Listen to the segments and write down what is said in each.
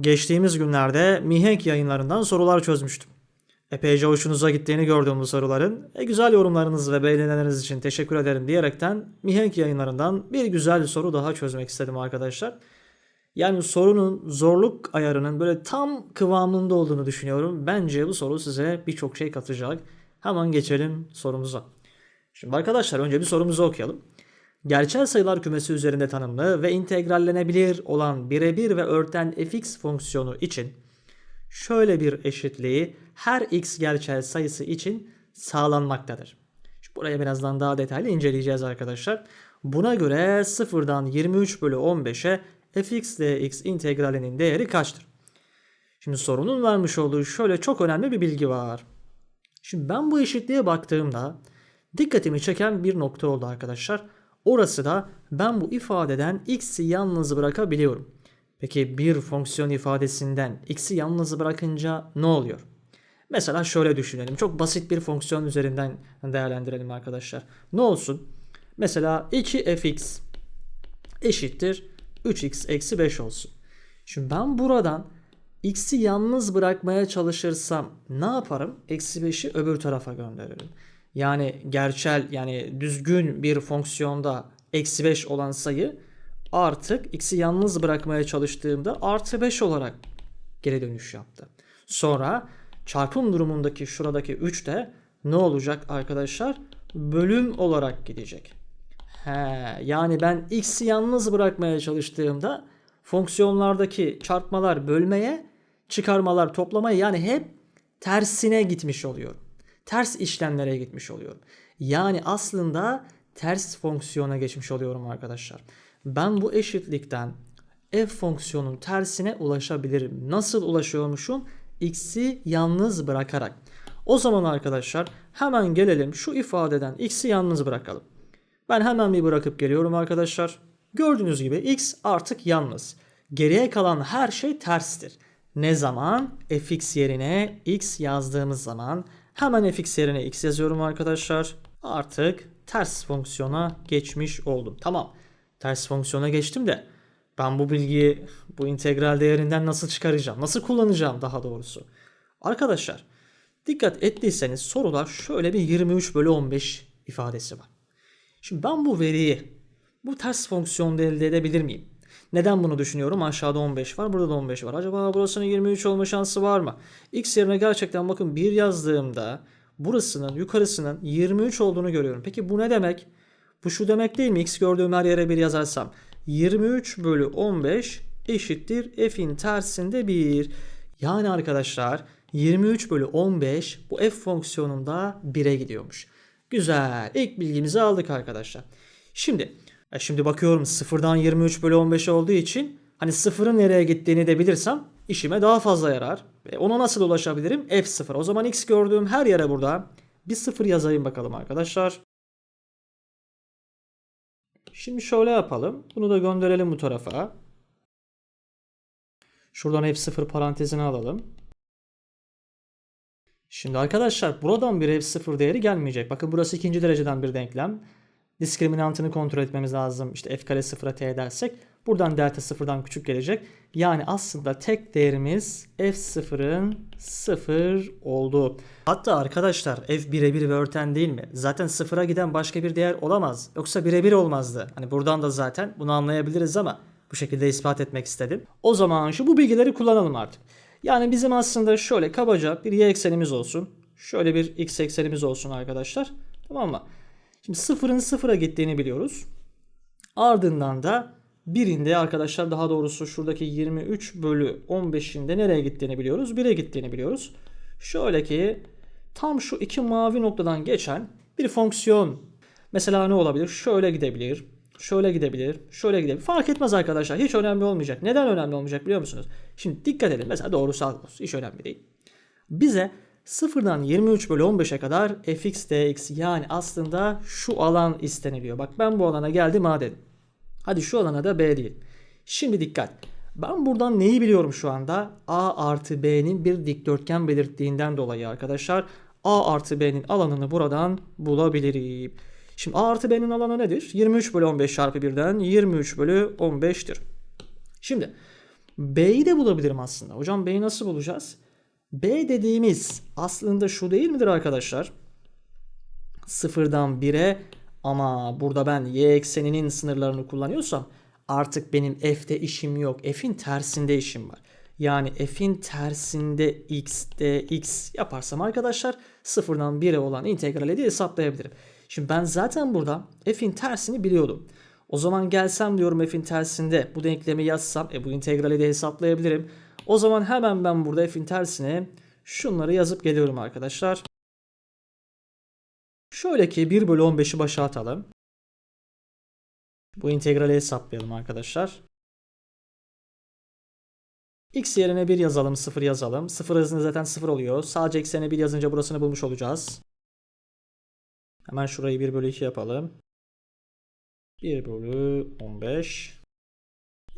Geçtiğimiz günlerde Mihenk yayınlarından sorular çözmüştüm. Epeyce hoşunuza gittiğini gördüğüm bu soruların. E, güzel yorumlarınız ve beğenileriniz için teşekkür ederim diyerekten Mihenk yayınlarından bir güzel soru daha çözmek istedim arkadaşlar. Yani sorunun zorluk ayarının böyle tam kıvamında olduğunu düşünüyorum. Bence bu soru size birçok şey katacak. Hemen geçelim sorumuza. Şimdi arkadaşlar önce bir sorumuzu okuyalım. Gerçel sayılar kümesi üzerinde tanımlı ve integrallenebilir olan birebir ve örten fx fonksiyonu için şöyle bir eşitliği her x gerçel sayısı için sağlanmaktadır. Şimdi buraya birazdan daha detaylı inceleyeceğiz arkadaşlar. Buna göre 0'dan 23 bölü 15'e fx dx integralinin değeri kaçtır? Şimdi sorunun vermiş olduğu şöyle çok önemli bir bilgi var. Şimdi ben bu eşitliğe baktığımda dikkatimi çeken bir nokta oldu arkadaşlar. Orası da ben bu ifadeden x'i yalnız bırakabiliyorum. Peki bir fonksiyon ifadesinden x'i yalnız bırakınca ne oluyor? Mesela şöyle düşünelim. Çok basit bir fonksiyon üzerinden değerlendirelim arkadaşlar. Ne olsun? Mesela 2fx eşittir 3x eksi 5 olsun. Şimdi ben buradan x'i yalnız bırakmaya çalışırsam ne yaparım? Eksi 5'i öbür tarafa gönderirim. Yani gerçel yani düzgün bir fonksiyonda eksi 5 olan sayı artık x'i yalnız bırakmaya çalıştığımda artı 5 olarak geri dönüş yaptı. Sonra çarpım durumundaki şuradaki 3 de ne olacak arkadaşlar? Bölüm olarak gidecek. He, yani ben x'i yalnız bırakmaya çalıştığımda fonksiyonlardaki çarpmalar bölmeye, çıkarmalar toplamaya yani hep tersine gitmiş oluyor. Ters işlemlere gitmiş oluyorum. Yani aslında ters fonksiyona geçmiş oluyorum arkadaşlar. Ben bu eşitlikten f fonksiyonun tersine ulaşabilirim. Nasıl ulaşıyormuşum? x'i yalnız bırakarak. O zaman arkadaşlar hemen gelelim şu ifadeden x'i yalnız bırakalım. Ben hemen bir bırakıp geliyorum arkadaşlar. Gördüğünüz gibi x artık yalnız. Geriye kalan her şey terstir. Ne zaman? fx yerine x yazdığımız zaman hemen fx yerine x yazıyorum arkadaşlar. Artık ters fonksiyona geçmiş oldum. Tamam. Ters fonksiyona geçtim de ben bu bilgiyi bu integral değerinden nasıl çıkaracağım? Nasıl kullanacağım daha doğrusu? Arkadaşlar dikkat ettiyseniz soruda şöyle bir 23 bölü 15 ifadesi var. Şimdi ben bu veriyi bu ters fonksiyonda elde edebilir miyim? Neden bunu düşünüyorum? Aşağıda 15 var, burada da 15 var. Acaba burasının 23 olma şansı var mı? X yerine gerçekten bakın 1 yazdığımda burasının yukarısının 23 olduğunu görüyorum. Peki bu ne demek? Bu şu demek değil mi? X gördüğüm her yere 1 yazarsam. 23 bölü 15 eşittir f'in tersinde 1. Yani arkadaşlar 23 bölü 15 bu f fonksiyonunda 1'e gidiyormuş. Güzel. İlk bilgimizi aldık arkadaşlar. Şimdi e şimdi bakıyorum sıfırdan 23 bölü 15 olduğu için hani sıfırın nereye gittiğini de bilirsem işime daha fazla yarar. E ona nasıl ulaşabilirim? F0. O zaman x gördüğüm her yere burada bir sıfır yazayım bakalım arkadaşlar. Şimdi şöyle yapalım. Bunu da gönderelim bu tarafa. Şuradan F0 parantezine alalım. Şimdi arkadaşlar buradan bir F0 değeri gelmeyecek. Bakın burası ikinci dereceden bir denklem. Diskriminantını kontrol etmemiz lazım. İşte f kare sıfıra t dersek buradan delta sıfırdan küçük gelecek. Yani aslında tek değerimiz f0'ın 0 oldu. Hatta arkadaşlar f birebir ve örten değil mi? Zaten sıfıra giden başka bir değer olamaz. Yoksa birebir olmazdı. Hani buradan da zaten bunu anlayabiliriz ama bu şekilde ispat etmek istedim. O zaman şu bu bilgileri kullanalım artık. Yani bizim aslında şöyle kabaca bir y eksenimiz olsun. Şöyle bir x eksenimiz olsun arkadaşlar. Tamam mı? Şimdi sıfırın sıfıra gittiğini biliyoruz. Ardından da birinde arkadaşlar daha doğrusu şuradaki 23 bölü 15'inde nereye gittiğini biliyoruz. 1'e gittiğini biliyoruz. Şöyle ki tam şu iki mavi noktadan geçen bir fonksiyon. Mesela ne olabilir? Şöyle gidebilir. Şöyle gidebilir. Şöyle gidebilir. Fark etmez arkadaşlar. Hiç önemli olmayacak. Neden önemli olmayacak biliyor musunuz? Şimdi dikkat edin. Mesela doğrusal olsun. Hiç önemli değil. Bize Sıfırdan 23 bölü 15'e kadar fx dx yani aslında şu alan isteniliyor. Bak ben bu alana geldim A dedim. Hadi şu alana da B değil. Şimdi dikkat. Ben buradan neyi biliyorum şu anda? A artı B'nin bir dikdörtgen belirttiğinden dolayı arkadaşlar A artı B'nin alanını buradan bulabilirim. Şimdi A artı B'nin alanı nedir? 23 bölü 15 çarpı 1'den 23 bölü 15'tir. Şimdi B'yi de bulabilirim aslında. Hocam B'yi nasıl bulacağız? B dediğimiz aslında şu değil midir arkadaşlar? Sıfırdan 1'e ama burada ben y ekseninin sınırlarını kullanıyorsam artık benim f'te işim yok. F'in tersinde işim var. Yani f'in tersinde x, dx yaparsam arkadaşlar sıfırdan 1'e olan integrali de hesaplayabilirim. Şimdi ben zaten burada f'in tersini biliyordum. O zaman gelsem diyorum f'in tersinde bu denklemi yazsam e, bu integrali de hesaplayabilirim. O zaman hemen ben burada f'in tersine şunları yazıp geliyorum arkadaşlar. Şöyle ki 1 bölü 15'i başa atalım. Bu integrali hesaplayalım arkadaşlar. X yerine 1 yazalım, 0 yazalım. 0 hızında zaten 0 oluyor. Sadece eksene 1 yazınca burasını bulmuş olacağız. Hemen şurayı 1 bölü 2 yapalım. 1 bölü 15.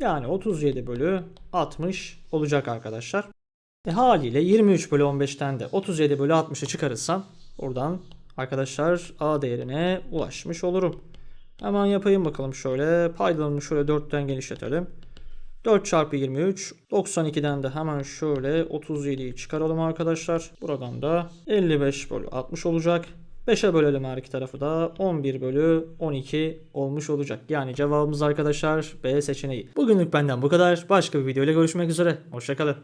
Yani 37 bölü 60 olacak arkadaşlar. E haliyle 23 bölü 15'ten de 37 bölü 60'ı çıkarırsam buradan arkadaşlar A değerine ulaşmış olurum. Hemen yapayım bakalım şöyle. Paydalarını şöyle 4'ten genişletelim. 4 çarpı 23. 92'den de hemen şöyle 37'yi çıkaralım arkadaşlar. Buradan da 55 bölü 60 olacak. 5'e bölelim her iki tarafı da 11 bölü 12 olmuş olacak. Yani cevabımız arkadaşlar B seçeneği. Bugünlük benden bu kadar. Başka bir videoyla görüşmek üzere. Hoşçakalın.